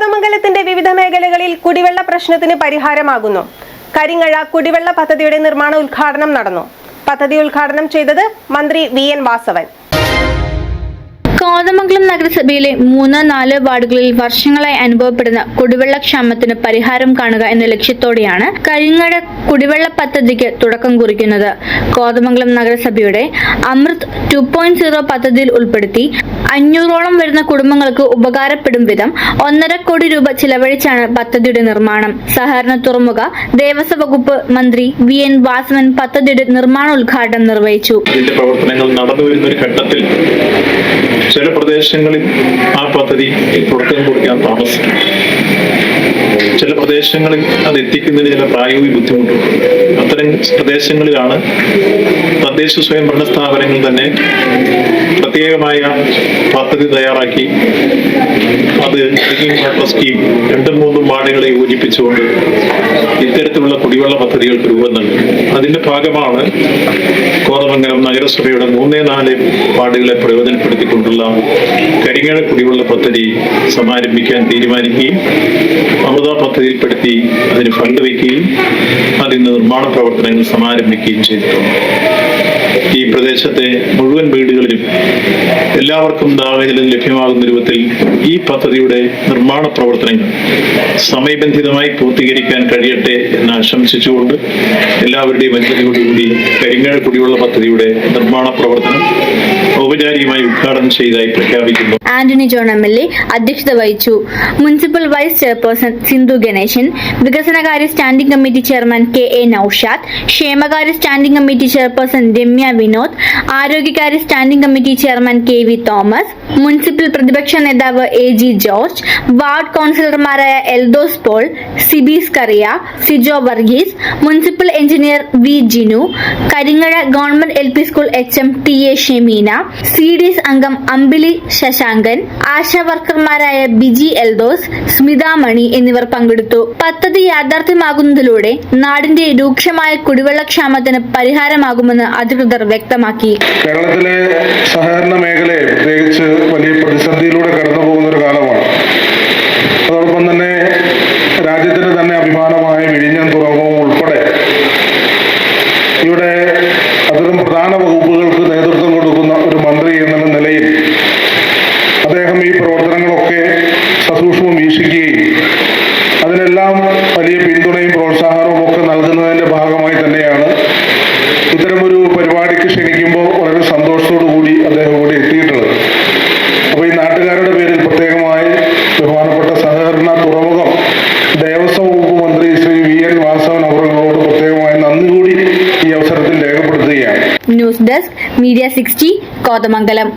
കോതമംഗലത്തിന്റെ വിവിധ മേഖലകളിൽ കുടിവെള്ള പ്രശ്നത്തിന് പരിഹാരമാകുന്നു. കരിങ്ങഴ കുടിവെള്ള പദ്ധതിയുടെ നിർമ്മാണ ഉദ്ഘാടനം നടന്നു. പദ്ധതി ഉദ്ഘാടനം ചെയ്തത് മന്ത്രി വി എൻ വാസവൻ. കോതമംഗലം നഗരസഭയിലെ മൂന്ന് നാല് വാർഡുകളിൽ വർഷങ്ങളായി അനുഭവപ്പെടുന്ന കുടിവെള്ളക്ഷാമത്തിന് പരിഹാരം കാണുക എന്ന ലക്ഷ്യത്തോടെയാണ് കരിങ്ങട കുടിവെള്ള പദ്ധതിക്ക് തുടക്കം കുറിക്കുന്നത്. കോതമംഗലം നഗരസഭയുടെ അമൃത് ടു പോയിന്റ് സീറോ പദ്ധതിയിൽ ഉൾപ്പെടുത്തി അഞ്ഞൂറോളം വരുന്ന കുടുംബങ്ങൾക്ക് ഉപകാരപ്പെടും വിധം ഒന്നര കോടി രൂപ ചിലവഴിച്ചാണ് പദ്ധതിയുടെ നിർമ്മാണം. സഹകരണ തുറമുഖ ദേവസ്വ വകുപ്പ് മന്ത്രി വി എൻ വാസവൻ പദ്ധതിയുടെ നിർമ്മാണ ഉദ്ഘാടനം നിർവഹിച്ചു പ്രവർത്തനങ്ങൾ നടന്നു വരുന്ന ഘട്ടത്തിൽ ചില പ്രദേശങ്ങളിൽ ആ പദ്ധതി തുടക്കം കുറിക്കാൻ താമസിക്കും. ചില പ്രദേശങ്ങളിൽ അത് എത്തിക്കുന്നതിന് ചില പ്രായോഗിക ബുദ്ധിമുട്ടുണ്ട്. അത്തരം പ്രദേശങ്ങളിലാണ് തദ്ദേശ സ്വയംഭരണ സ്ഥാപനങ്ങൾ തന്നെ പ്രത്യേകമായ പദ്ധതി തയ്യാറാക്കി അത് സ്കീം രണ്ടും മൂന്നും വാർഡുകളെ യോജിപ്പിച്ചുകൊണ്ട് ഇത്തരത്തിലുള്ള കുടിവെള്ള പദ്ധതികൾക്ക് രൂപം നൽകി അതിന്റെ ഭാഗമാണ് കോതമംഗലം നഗരസഭയുടെ മൂന്നേ നാല് വാർഡുകളെ പ്രയോജനപ്പെടുത്തിക്കൊണ്ടുള്ള കരിങ്ങഴ കുടിവെള്ള പദ്ധതി സമാരംഭിക്കാൻ തീരുമാനിക്കുകയും അമൃത പദ്ധതിയിൽപ്പെടുത്തി അതിന് ഫണ്ട് വയ്ക്കുകയും അതിന് നിർമ്മാണ പ്രവർത്തനങ്ങൾ സമാരംഭിക്കുകയും ചെയ്തിട്ടുണ്ട്. ഈ പ്രദേശത്തെ മുഴുവൻ വീടുകളിലും എല്ലാവർക്കും ദാഹജലം ലഭ്യമാകുന്ന രൂപത്തിൽ ഈ പദ്ധതിയുടെ നിർമ്മാണ പ്രവർത്തനങ്ങൾ സമയബന്ധിതമായി പൂർത്തീകരിക്കാൻ കഴിയട്ടെ എന്ന് ആശംസിച്ചുകൊണ്ട് എല്ലാവരുടെയും അനുമതിയോടുകൂടി കരിങ്ങഴ കുടിവെള്ള പദ്ധതിയുടെ നിർമ്മാണ പ്രവർത്തനം ഔപചാരികമായി ഉദ്ഘാടനം ചെയ്തതായി പ്രഖ്യാപിക്കുന്നു. Antony John M L A അധ്യക്ഷത വഹിച്ചു. Municipal vice chairperson Sindhu Ganeshan വികസനകാര്യ standing committee chairman K A Naushad ക്ഷേമകാര്യ standing committee chairperson Ramya Vinod ആരോഗ്യകാര്യ standing committee chairman K V Thomas municipal പ്രതിപക്ഷ നേതാവ് എ ജി ജോർജ് വാർഡ് കൗൺസിലർമാരായ Eldhose Paul സിബീസ് Kariya Sijo Varghese municipal engineer V Jinu Karingazha government L P school H M T A Shemeena C D S അംഗം അമ്പിളി ശശാങ്കൻ ആശാ വർക്കർമാരായ ബിജി എൽദോസ് സ്മിത മണി എന്നിവർ പങ്കെടുത്തു. പദ്ധതി യാഥാർത്ഥ്യമാകുന്നതിലൂടെ നാടിന്റെ രൂക്ഷമായ കുടിവെള്ളക്ഷാമത്തിന് പരിഹാരമാകുമെന്ന് അധികൃതർ വ്യക്തമാക്കി. കേരളത്തിലെ സഹകരണ മേഖലയെ പ്രത്യേകിച്ച് വലിയ പ്രതിസന്ധിയിലൂടെ കടന്നു പോകുന്ന ഒരു കാലമാണ്. അതോടൊപ്പം തന്നെ രാജ്യത്തിന് തന്നെ അഭിമാനമായ വിഴിഞ്ഞം തുറമുഖം ഉൾപ്പെടെ ഇവിടെ അതിലും പ്രധാന ഇവിടെ എത്തിയിട്ടുള്ളത്. അപ്പോൾ ഈ നാട്ടുകാരുടെ പേരിൽ പ്രത്യേകമായി ബഹുമാനപ്പെട്ട സഹകരണ തുറമുഖം ദേവസ്വം വകുപ്പ് മന്ത്രി ശ്രീ വി എൻ വാസവൻ അവരോട് പ്രത്യേകമായി നന്ദി കൂടി ഈ അവസരത്തിൽ രേഖപ്പെടുത്തുകയാണ്. News desk media sixty Kothamangalam.